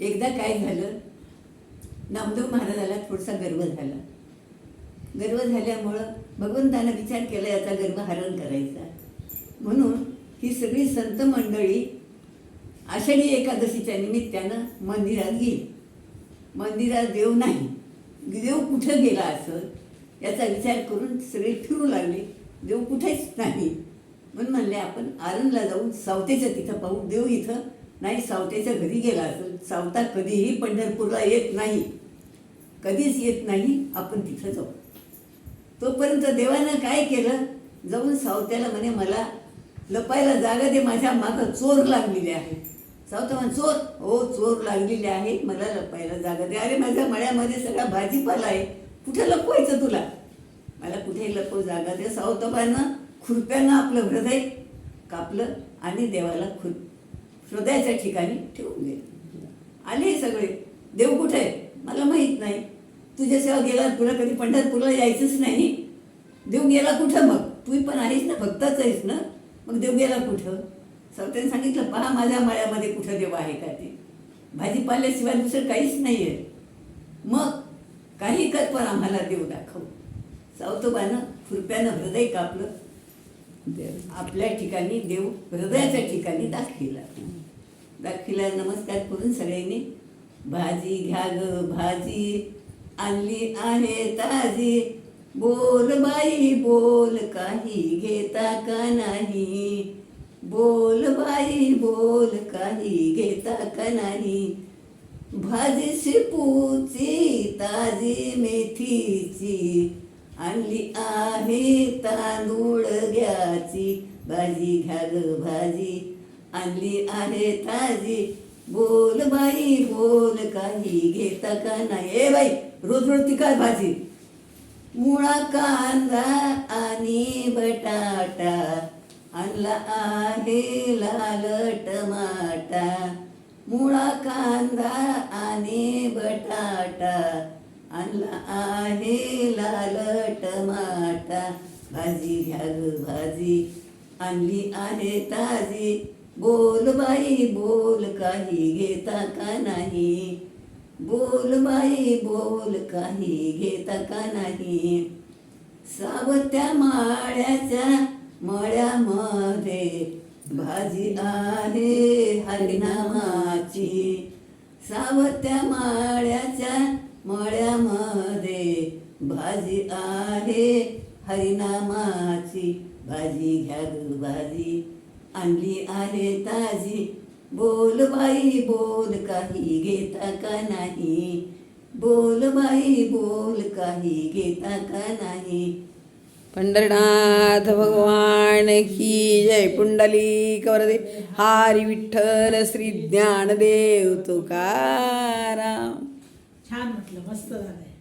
एकदा काय झालं नामदेव महाराजाला थोडासा गर्व झाला. गर्व झाल्यामुळं भगवंतानं विचार केला याचा गर्व हरण करायचा. म्हणून ही सगळी संत मंडळी आषाढी एकादशीच्या निमित्तानं मंदिरात गेली. मंदिरात देव नाही. देव कुठं गेला असं याचा विचार करून सगळे फिरू लागले. देव कुठेच नाही. म्हणून म्हणले आपण आरणला जाऊन सावतेच्या तिथं पाहू. देव इथं नाही सावतेच्या घरी गेला असेल. सावता कधीही पंढरपूरला येत नाही. कधीच येत नाही. आपण तिथं जाऊ. तोपर्यंत देवानं काय केलं? जाऊन सावत्याला म्हणे मला लपायला जागा दे. माझ्या मागं चोर लागलेले आहे. सावता म्हण चोर? हो चोर लागलेले आहे. मला लपायला जागा दे. अरे माझ्या मळ्यामध्ये सगळा भाजीपाला आहे. कुठे लपवायचं तुला? मला कुठे लपव जागा दे. सावतबानं खुरप्यानं आपलं हृदय कापलं आणि देवाला खुर हृदयाच्या ठिकाणी ठेवून गेले आले सगळे. देव कुठे आहे? मला माहीत नाही. तुझ्या सेवा गेला तुला कधी पंढरपूरला यायचंच नाही. देव गेला कुठं मग? तू पण आहेस ना भक्ताच आहेस ना? मग देव गेला कुठं? सावत्याने सांगितलं पहा माझ्या माळ्यामध्ये कुठं देव आहे का ते? भाजीपाल्याशिवाय दुसरं काहीच नाही आहे मग काही कर पण आम्हाला देव दाखव. सावतोबानं खुरप्यानं हृदय कापलं. आपल्या ठिकाणी देव हृदयाच्या ठिकाणी दाखविला. दाखिला नमस्कार करून सगळ्यांनी. भाजी घ्या ग भाजी. आणली आहे ताजी. बोल बाई बोल. काही घेता का नाही? बोल बाई बोल. काही घेता का नाही? भाजी शिपूची ताजी मेथीची. आणली आहे तांदूळ घ्याची भाजी घ्या ग भाजी. आणली आहे ताजी. बोल बाई बोल काही घेता का नाही? ए बाई रोज रोज ती काय भाजी? मुळा कांदा आणि बटाटा. आणला आहे लाल टमाटा. मुळा कांदा आणि बटाटा. आणला आहे लाल टमाटा. भाजी घ्या ग भाजी. आणली आहे ताजी. बोल बाई बोल काही घेता का नाही? बोल बाई बोल काही घेता का नाही? सावत्या माळ्याच्या मळ्यामध्ये भाजी आहे हरिनामाची. सावत्या माळ्याच्या मळ्यामध्ये भाजी आहे हरिनामाची. भाजी घ्या भाजी. आणली अरे ताजी. बोल बाई बोल काही घेता का नाही? बोल बाई बोल काही घेता का नाही? पंढरनाथ भगवान की जय पुंडली कवरदे हारी विठ्ठल श्री ज्ञानदेव तुकाराम. छान म्हटलं मस्त झालंय.